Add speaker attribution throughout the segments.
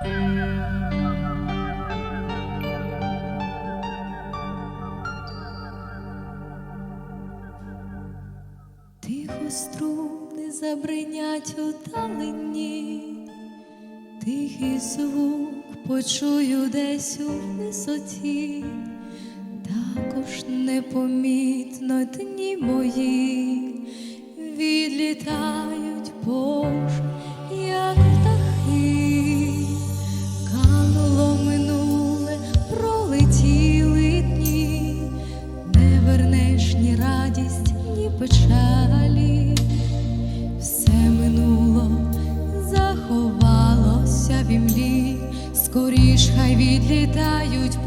Speaker 1: Тихо струни забринять у далині, тихий звук почую десь у висоті, також непомітно дні мої. Відлітають Боже, як радість, ні печалі, все минуло, заховалося в імлі, скоріш хай відлітають,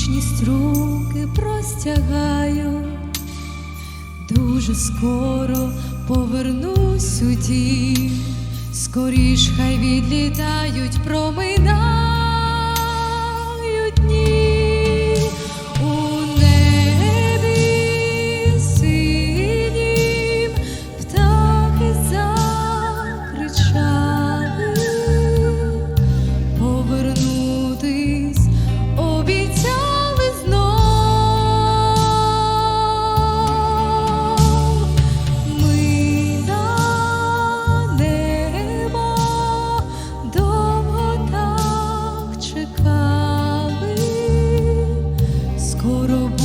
Speaker 1: вічність руки простягаю, дуже скоро повернусь у дім, скоріш хай відлітають, проминають скоро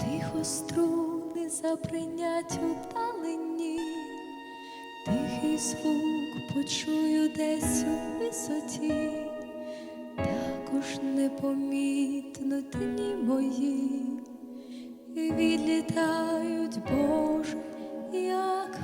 Speaker 1: Тихо струни запринять у далині, тихий звук почую десь у висоті, також непомітно дні мої. Відлітають, Боже, як